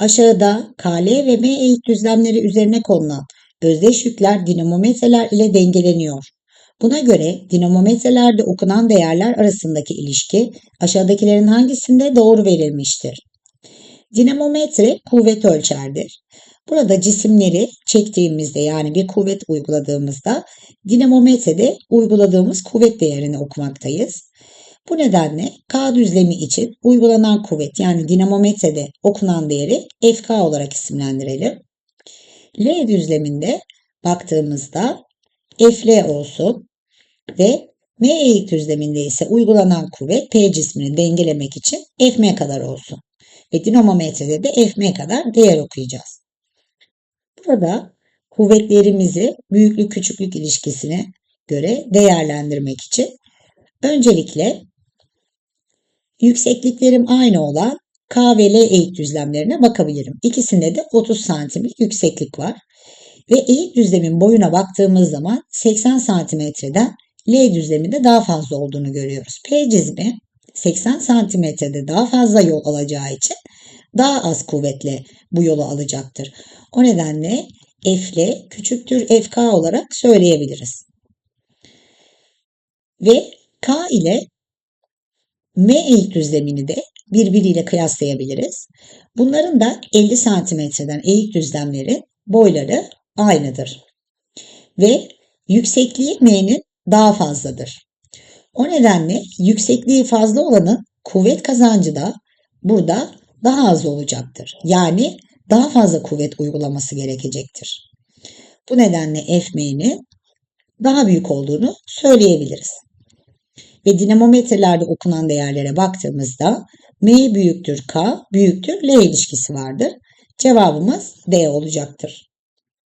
Aşağıda KL ve M eğik düzlemleri üzerine konulan özdeş yükler dinamometreler ile dengeleniyor. Buna göre dinamometrelerde okunan değerler arasındaki ilişki aşağıdakilerin hangisinde doğru verilmiştir? Dinamometre kuvvet ölçerdir. Burada cisimleri çektiğimizde yani bir kuvvet uyguladığımızda dinamometrede uyguladığımız kuvvet değerini okumaktayız. Bu nedenle K düzlemi için uygulanan kuvvet yani dinamometrede okunan değeri FK olarak isimlendirelim. L düzleminde baktığımızda FL olsun ve M eğik düzleminde ise uygulanan kuvvet P cismini dengelemek için Fm kadar olsun. Ve dinamometrede de Fm kadar değer okuyacağız. Burada kuvvetlerimizi büyüklük küçüklük ilişkisine göre değerlendirmek için öncelikle yüksekliklerim aynı olan K ve L eğik düzlemlerine bakabilirim. İkisinde de 30 santimlik yükseklik var. Ve eğik düzlemin boyuna baktığımız zaman 80 santimetreden L düzleminde daha fazla olduğunu görüyoruz. P cismi 80 santimetrede daha fazla yol alacağı için daha az kuvvetle bu yolu alacaktır. O nedenle F'le küçüktür FK olarak söyleyebiliriz. Ve K ile M eğik düzlemini de birbiriyle kıyaslayabiliriz. Bunların da 50 santimetreden eğik düzlemleri boyları aynıdır. Ve yüksekliği M'nin daha fazladır. O nedenle yüksekliği fazla olanın kuvvet kazancı da burada daha az olacaktır. Yani daha fazla kuvvet uygulaması gerekecektir. Bu nedenle Fm'nin daha büyük olduğunu söyleyebiliriz. Ve dinamometrelerde okunan değerlere baktığımızda M büyüktür K büyüktür L ilişkisi vardır. Cevabımız D olacaktır.